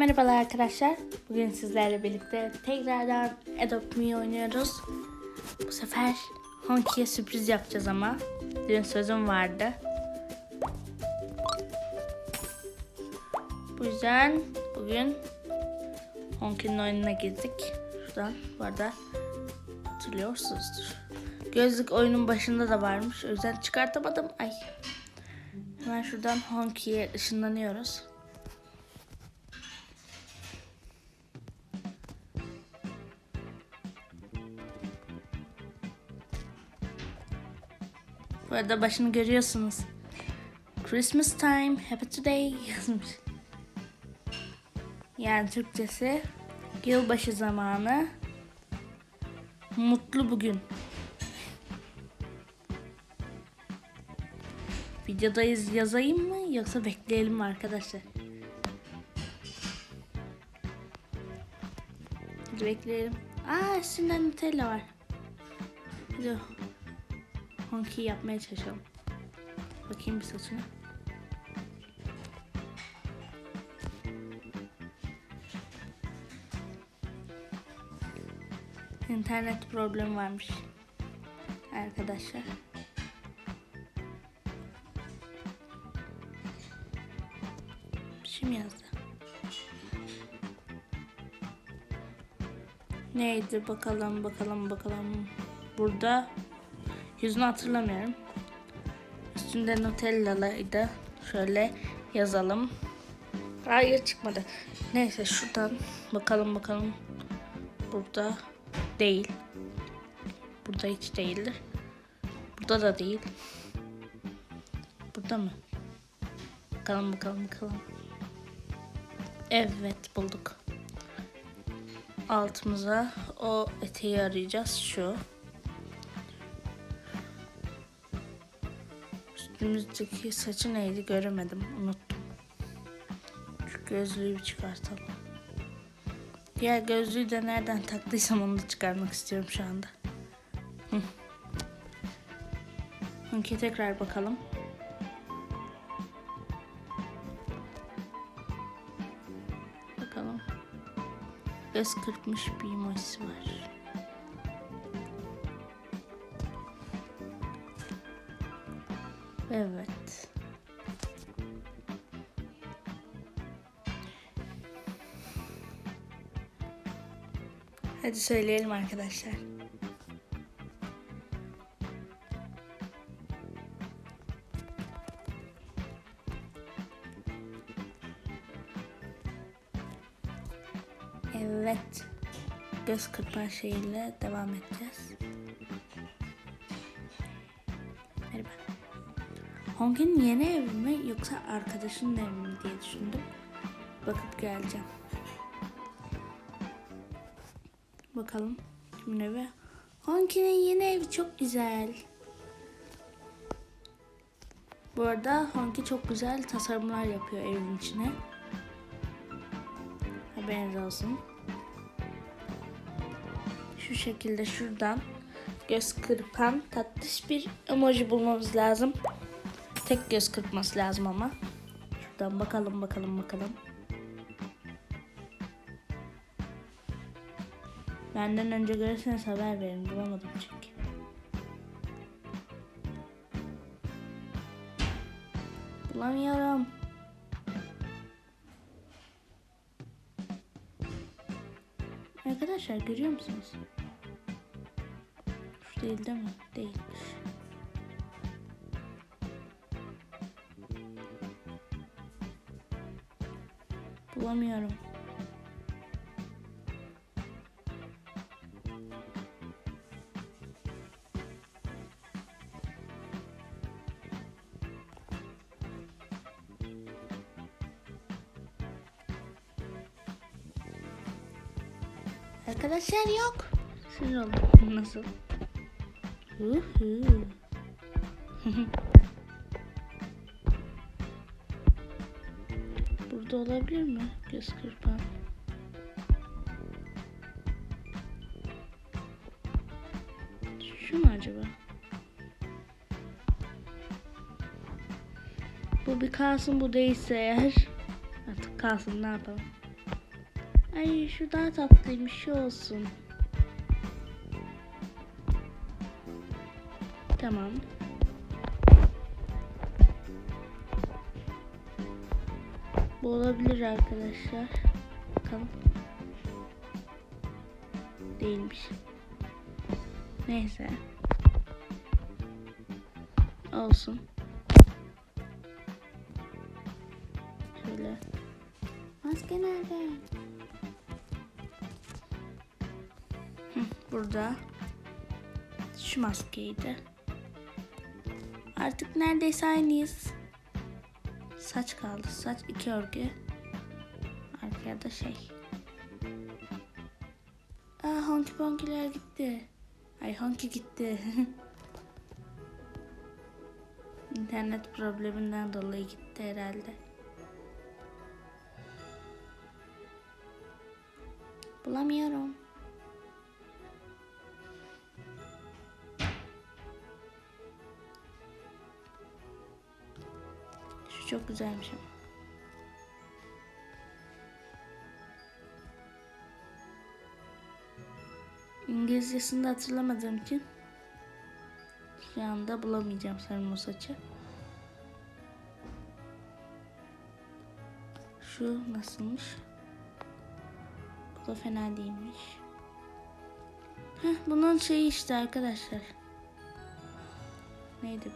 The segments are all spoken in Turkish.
Merhabalar arkadaşlar. Bugün sizlerle birlikte tekrardan Adopt Me oynuyoruz. Bu sefer Honki'ye sürpriz yapacağız ama. Dün sözüm vardı. Bu yüzden bugün Honki'nin oyununa girdik. Şuradan bu arada hatırlıyorsunuzdur. Gözlük oyunun başında da varmış. O yüzden çıkartamadım. Ay. Hemen şuradan Honki'ye ışınlanıyoruz. Bu arada başını görüyorsunuz. Christmas time, happy today yazmış. Yani Türkçesi yılbaşı zamanı, mutlu bugün. Videodayız yazayım mı yoksa bekleyelim mi arkadaşlar? Hadi bekleyelim. Aa üstünde Nutella var. Hadi Honki yapmaya çalışalım. Bakayım bir saçına. İnternet problemi varmış. Arkadaşlar. Mi yazdı? Neydi bakalım bakalım bakalım. Burada yüzünü hatırlamıyorum. Üstünde Nutella'lıydı. Şöyle yazalım. Hayır çıkmadı. Neyse şuradan bakalım bakalım. Burada değil. Burada hiç değildir. Burada da değil. Burada mı? Bakalım bakalım bakalım. Evet bulduk. Altımıza o eteği arayacağız. Şu. Üstümüzdeki saçı neydi göremedim. Unuttum. Şu gözlüğü bir çıkartalım. Diğer gözlüğü de nereden taktıysam onu da çıkarmak istiyorum şu anda. Hı. Önce tekrar bakalım. Bakalım. Göz kırpmış bir emojisi var. Evet. Hadi söyleyelim arkadaşlar. Evet. Göz kırpan şeyiyle devam edeceğiz. Hong'un yeni evi mi yoksa arkadaşının evi mi diye düşündüm. Bakıp geleceğim. Bakalım kimin evi? Honki'nin yeni evi çok güzel. Bu arada Honki çok güzel tasarımlar yapıyor evin içine. Haberiniz olsun. Şu şekilde şuradan göz kırpan tatlış bir emoji bulmamız lazım. Tek göz kırpması lazım ama. Şuradan bakalım bakalım bakalım. Benden önce görürseniz haber verin. Bulamadım çünkü. Bulamıyorum. Arkadaşlar görüyor musunuz? Şu değil değil mi? Değil. Bulamıyorum. Arkadaşlar yok. Siz olun. Nasıl? Uhu. Burada olabilir mi? Göz kırpan. Şu mu acaba? Bu bir kalsın bu değilse eğer. Artık kalsın ne yapalım. Ay şu daha tatlıymış şu olsun. Tamam. Olabilir arkadaşlar. Bakalım. Değilmiş. Neyse. Olsun. Şöyle. Maske nerede? Hı, burada. Şu maskeydi. Artık neredeyse aynıyız. Saç kaldı. Saç iki örgü. Arkaya da şey. Aa honky ponkiler gitti. Ay honky gitti. İnternet probleminden dolayı gitti herhalde. Bulamıyorum. Güzelmiş ama. İngilizcesini de hatırlamadığım için şu anda bulamayacağım sanırım o saçı. Şu nasılmış? Bu da fena değilmiş. Heh, bunun şeyi işte arkadaşlar. Neydi?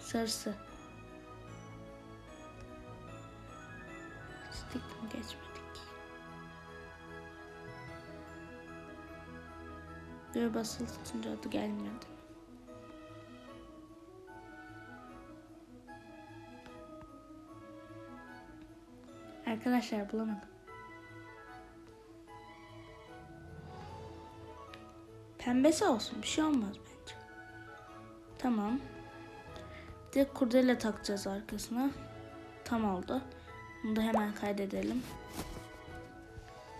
Sarısı. Geçmedik? Böyle basılı tutunca adı gelmiyordu. Arkadaşlar bulamadım. Pembesi olsun bir şey olmaz bence. Tamam. Bir de kurdele takacağız arkasına. Tam oldu. Bunu da hemen kaydedelim.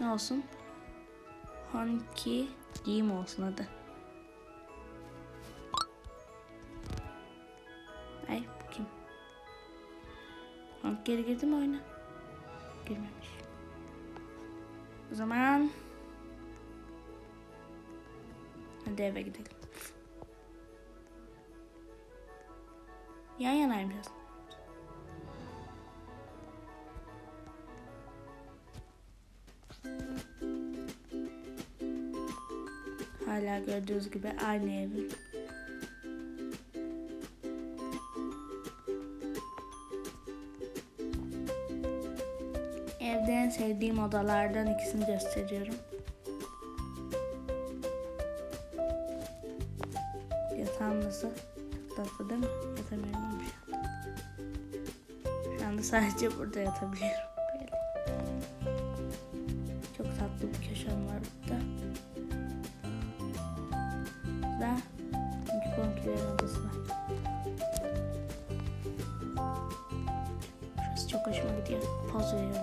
Ne olsun? Honky Dream olsun adı. Ay bu kim? Honk geri girdi mi oyuna? Girmemiş. O zaman hadi eve gidelim. Yan yanaymışız. Hala gördüğünüz gibi aynı evim. Evde en sevdiğim odalardan ikisini gösteriyorum. Yatağım nasıl? Çok tatlı değil mi? Yatamıyorum şu anda. Şu anda sadece burada yatabiliyorum. Böyle. Çok tatlı bir köşem var burada. Gidiyor. Poz veriyorum.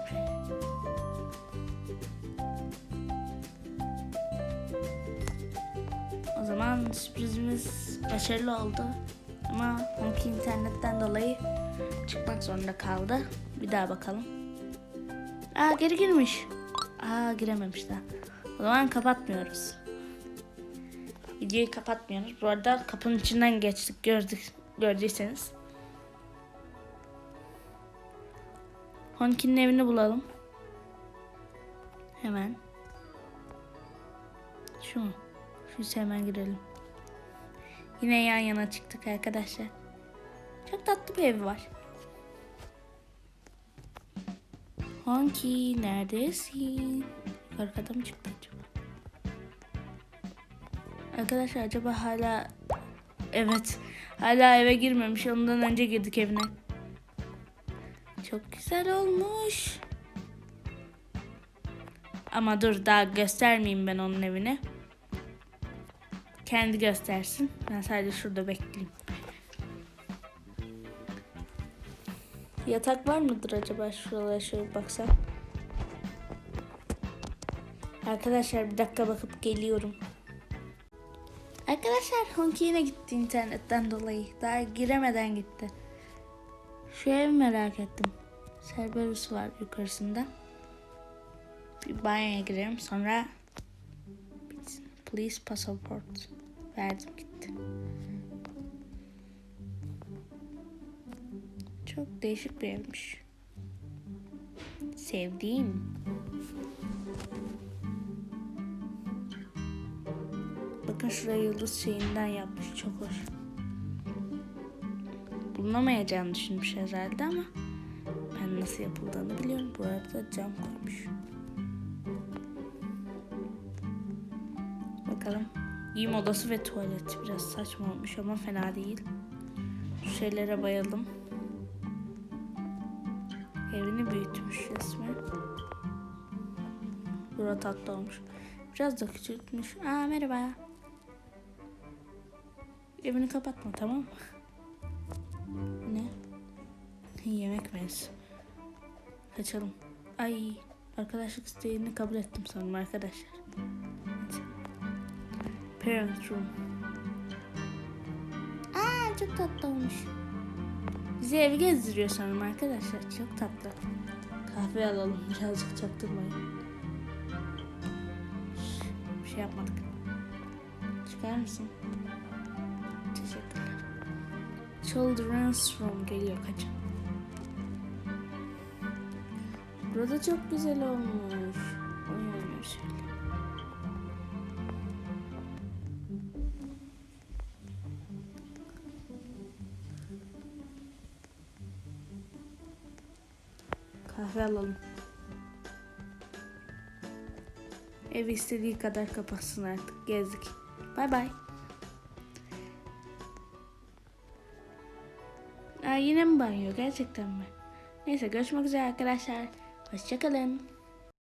O zaman sürprizimiz başarılı oldu. Ama Honky internetten dolayı çıkmak zorunda kaldı. Bir daha bakalım. Aa geri girmiş. Aa girememiş daha. O zaman kapatmıyoruz. Videoyu kapatmıyoruz. Bu arada kapının içinden geçtik gördük gördüyseniz. Honky'nin evini bulalım. Hemen. Şu mu? Şu hemen girelim. Yine yan yana çıktık arkadaşlar. Çok tatlı bir evi var. Honky neredesin? Yukarı kata mı çıktı acaba? Arkadaşlar acaba hala evet hala eve girmemiş ondan önce girdik evine. Çok güzel olmuş. Ama dur daha göstermeyeyim ben onun evini. Kendi göstersin. Ben sadece şurada bekleyeyim. Yatak var mıdır acaba şuralara şöyle baksam. Arkadaşlar bir dakika bakıp geliyorum. Arkadaşlar Honky yine gitti internetten dolayı. Daha giremeden gitti. Şu ev merak ettim. Cerberus var yukarısında. Bir banyoya girerim sonra. Please passport. Verdim gitti. Çok değişik bir evmiş. Sevdiğim. Bakın şuraya yıldız şeyinden yapmış. Çok hoş. Bulunamayacağını düşünmüş herhalde ama nasıl yapıldığını biliyorum. Bu arada cam koymuş. Bakalım. Giyim odası ve tuvalet. Biraz saçma olmuş ama fena değil. Şu şeylere bayıldım. Evini büyütmüş resmen. Bura tatlı olmuş. Biraz da küçültmüş. Aa merhaba. Evini kapatma tamam mı? Ne? Yemek menüsü. Kaçalım. Ay arkadaşlık isteğini kabul ettim sanırım arkadaşlar. Hadi. Parent room. Aa çok tatlı olmuş. Bizi ev gezdiriyor sanırım arkadaşlar. Çok tatlı. Kahve alalım birazcık çaktırmayın. Bir şey yapmadık. Çıkar mısın? Teşekkürler. Children's Room geliyor kaçın. Burada çok güzel olmuş. Oyun oynuyor şöyle. Kahve alalım. Ev istediği kadar kapatsın artık. Gezdik. Bay bay. Aa, yine mi banyo? Gerçekten mi? Neyse görüşmek üzere arkadaşlar. Hoşçakalın.